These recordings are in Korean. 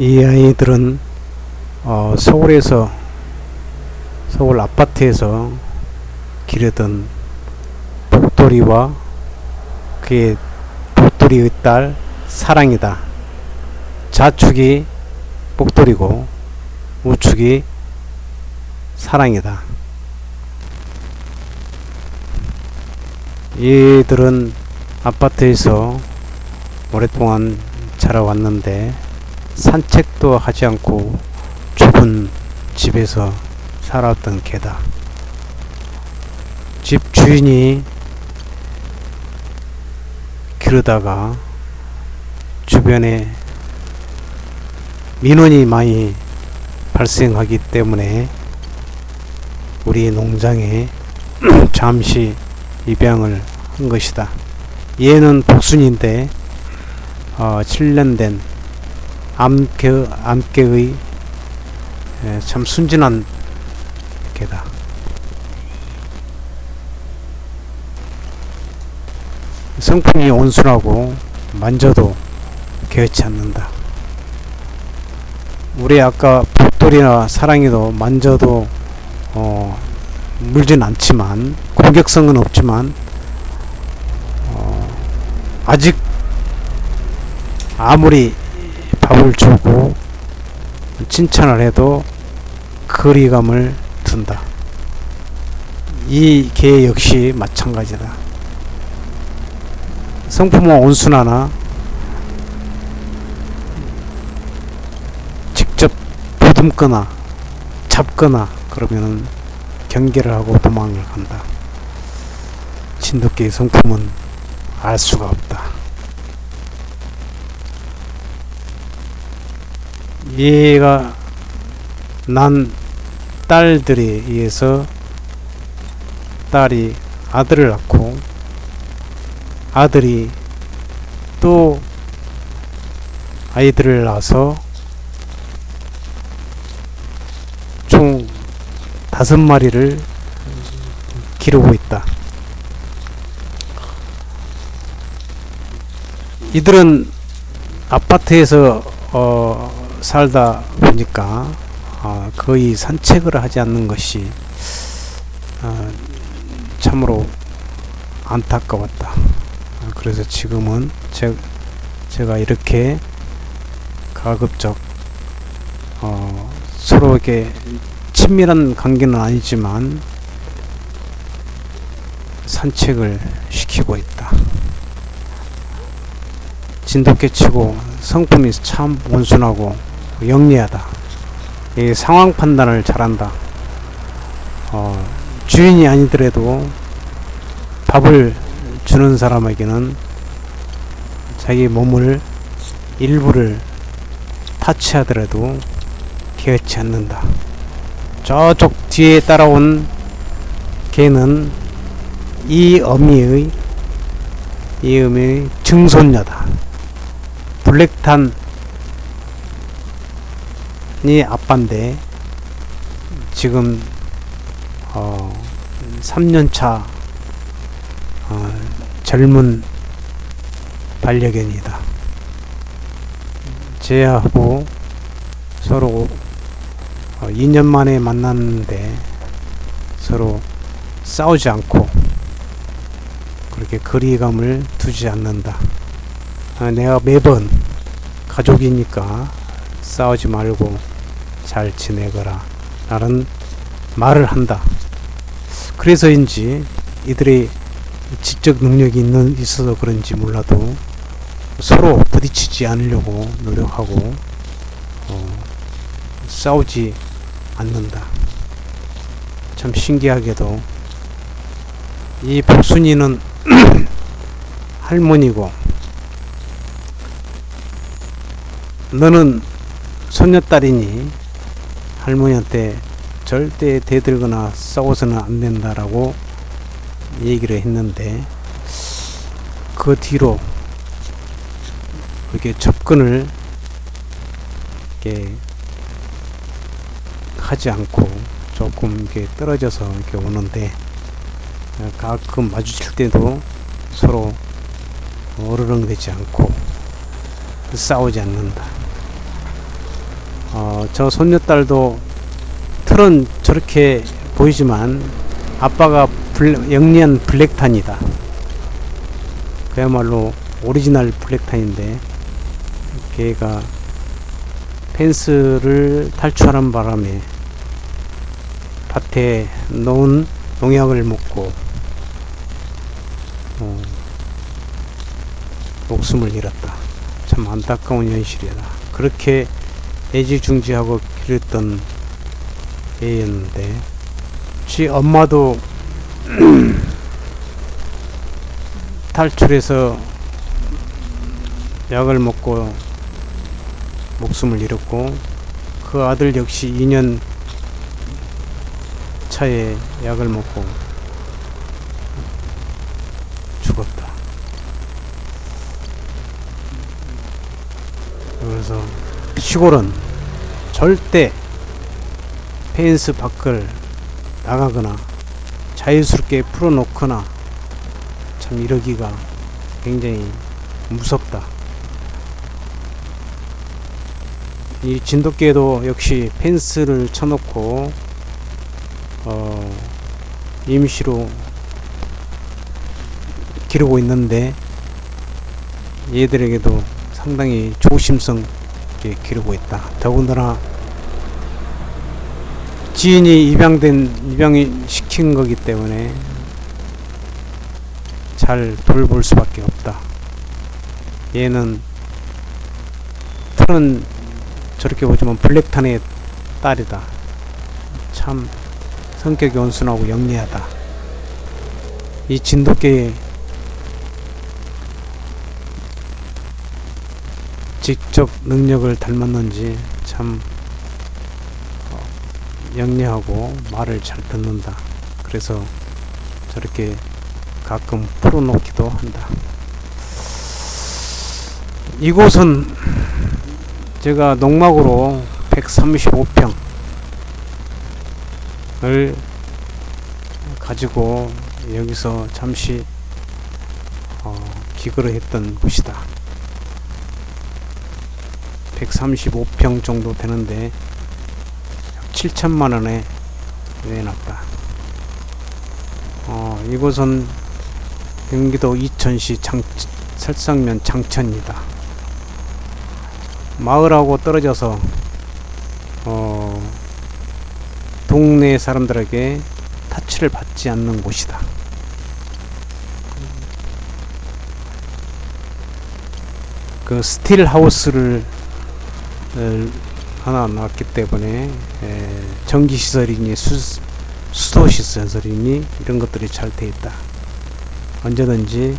이 아이들은 어, 서울에서 서울 아파트에서 기르던 복돌이와 그의 복돌이의 딸 사랑이다. 좌측이 복돌이고 우측이 사랑이다. 얘들은 아파트에서 오랫동안 자라왔는데 산책도 하지 않고 좁은 집에서 살았던 개다. 집 주인이 기르다가 주변에 민원이 많이 발생하기 때문에 우리 농장에 잠시 입양을 한 것이다. 얘는 복순인데 어, 7년 된 암개, 암개의 예, 참 순진한 개다. 성품이 온순하고 만져도 개의치 않는다. 우리 아까 복돌이나 사랑이도 만져도 어, 물진 않지만 공격성은 없지만 어, 아직 아무리 밥을 주고 칭찬을 해도 거리감을 둔다. 이 개 역시 마찬가지다. 성품은 온순하나 직접 보듬거나 잡거나 그러면은 경계를 하고 도망을 간다. 진돗개의 성품은 알 수가 없다. 얘가 난 딸들에 의해서 딸이 아들을 낳고 아들이 또 아이들을 낳아서 총 다섯 마리를 기르고 있다. 이들은 아파트에서 어, 살다 보니까 어, 거의 산책을 하지 않는 것이 어, 참으로 안타까웠다. 어, 그래서 지금은 제, 제가 이렇게 가급적 어, 서로에게 친밀한 관계는 아니지만 산책을 시키고 있다. 진돗개 치고 성품이 참 온순하고 영리하다. 이 상황 판단을 잘한다. 어, 주인이 아니더라도 밥을 주는 사람에게는 자기 몸을 일부를 타치하더라도 개의치 않는다. 저쪽 뒤에 따라온 개는 이 어미의 이 어미의 증손녀다. 블랙탄 이 아빠인데 지금 어 3년차 어 젊은 반려견이다. 제하고 서로 어 2년 만에 만났는데 서로 싸우지 않고 그렇게 거리감을 두지 않는다. 아, 내가 매번 가족이니까 싸우지 말고 잘 지내거라 라는 말을 한다. 그래서인지 이들의 지적 능력이 있는, 있어서 그런지 몰라도 서로 부딪히지 않으려고 노력하고 어, 싸우지 않는다. 참 신기하게도 이 복순이는 할머니고 너는 손녀딸이니 할머니한테 절대 대들거나 싸워서는 안 된다라고 얘기를 했는데 그 뒤로 그렇게 접근을 이렇게 하지 않고 조금 이렇게 떨어져서 이렇게 오는데 가끔 마주칠 때도 서로 어르렁대지 않고 싸우지 않는다. 어, 저 손녀딸도 틀은 저렇게 보이지만 아빠가 블- 영리한 블랙탄이다. 그야말로 오리지널 블랙탄인데 걔가 펜스를 탈출하는 바람에 밭에 놓은 농약을 먹고 어, 목숨을 잃었다. 참 안타까운 현실이다. 그렇게 애지중지하고 기르던 애였는데 지 엄마도 탈출해서 약을 먹고 목숨을 잃었고 그 아들 역시 2년 차에 약을 먹고 죽었다. 그래서 시골은 절대 펜스 밖을 나가거나 자유스럽게 풀어놓거나 참 이러기가 굉장히 무섭다. 이 진돗개도 역시 펜스를 쳐놓고 어, 임시로 기르고 있는데 얘들에게도 상당히 조심성 있게 기르고 있다. 더군다나 지인이 입양된 입양이 시킨 거기 때문에 잘 돌볼 수밖에 없다. 얘는 털은 저렇게 보지만 블랙탄의 딸이다. 참 성격이 온순하고 영리하다. 이 진돗개 의 직접 능력을 닮았는지 참 어, 영리하고 말을 잘 듣는다. 그래서 저렇게 가끔 풀어놓기도 한다. 이곳은 제가 농막으로 135평을 가지고 여기서 잠시 어, 기거를 했던 곳이다. 135평 정도 되는데 7천만 원에 내놨다. 어, 이곳은 경기도 이천시 장, 설상면 장천이다. 마을하고 떨어져서 어, 동네 사람들에게 타치를 받지 않는 곳이다. 그 스틸 하우스를 을 하나 놨기 때문에 에, 전기 시설이니 수, 수도 시설이니 이런 것들이 잘 돼 있다. 언제든지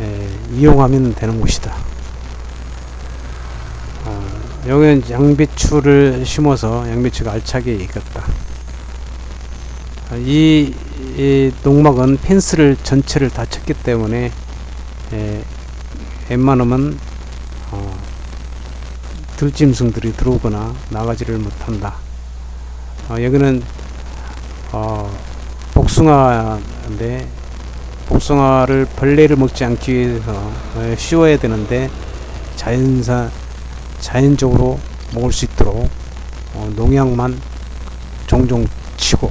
에, 이용하면 되는 곳이다. 어, 여기는 양배추를 심어서 양배추가 알차게 익었다. 아, 이, 이 농막은 펜스를 전체를 다 쳤기 때문에 에, 웬만하면 어, 들짐승들이 들어오거나 나가지를 못한다. 어, 여기는 어, 복숭아인데 복숭아를 벌레를 먹지 않기 위해서 어, 씌워야 되는데 자연사 자연적으로 먹을 수 있도록 어, 농약만 종종 치고